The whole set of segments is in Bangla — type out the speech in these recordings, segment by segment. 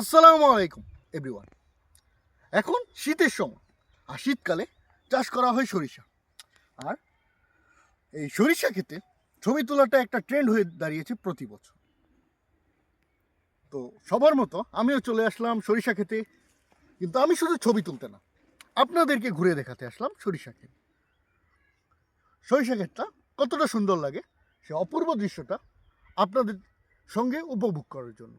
আসসালামু আলাইকুম এভরিওয়ান এখন শীতের সময়, আর শীতকালে চাষ করা হয় সরিষা। আর এই সরিষা খেতে ছবি তোলাটা একটা ট্রেন্ড হয়ে দাঁড়িয়েছে প্রতি বছর। তো সবার মতো আমিও চলে আসলাম সরিষা খেতে কিন্তু আমি শুধু ছবি তুলতে না, আপনাদেরকে ঘুরে দেখাতে আসলাম সরিষা ক্ষেত। সরিষা ক্ষেতটা কতটা সুন্দর লাগে, সে অপূর্ব দৃশ্যটা আপনাদের সঙ্গে উপভোগ করার জন্য।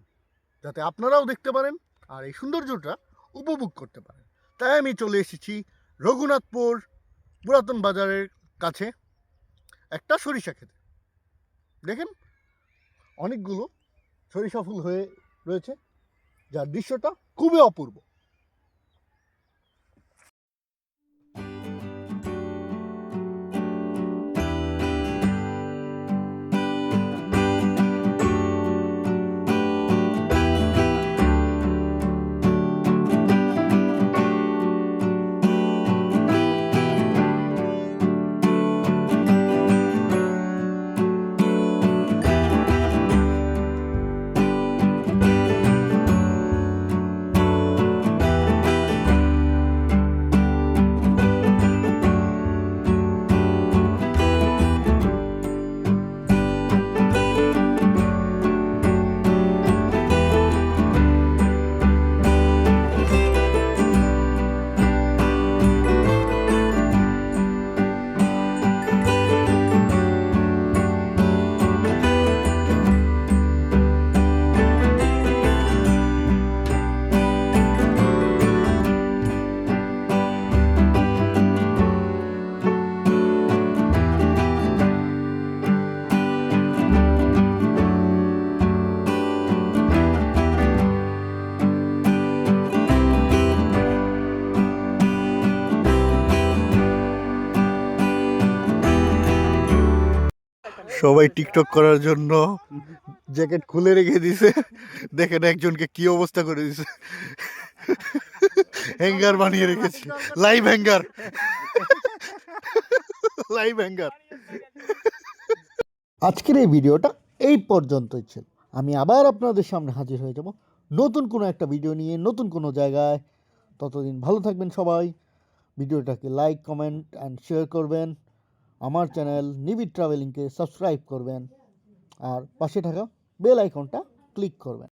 যাতে আপনারাও দেখতে পারেন আর এই সৌন্দর্যটা উপভোগ করতে পারেন। তাই আমি চলে এসেছি রঘুনাথপুর পুরাতন বাজারের কাছে একটা সরিষা খেতে দেখেন, অনেকগুলো সরিষা ফুল হয়ে রয়েছে, যার দৃশ্যটা খুবই অপূর্ব। সবাই টিকটক করার জন্য জ্যাকেট খুলে রেখে দিছে। দেখেন একজনকে কি অবস্থা করে দিছে। হ্যাঙ্গার বানিয়ে রেখেছে। Live hanger. Live hanger. আজকের এই ভিডিওটা এই পর্যন্তই ছিল। আমি আবার আপনাদের সামনে হাজির হয়ে যাব নতুন কোনো একটা ভিডিও নিয়ে, নতুন কোনো জায়গায়। ততদিন ভালো থাকবেন সবাই। ভিডিওটাকে লাইক কমেন্ট অ্যান্ড শেয়ার করবেন। আমার চ্যানেল নিবিড ট্রাভেলিংকে সাবস্ক্রাইব করবেন আর পাশে থাকা বেল আইকনটা ক্লিক করবেন।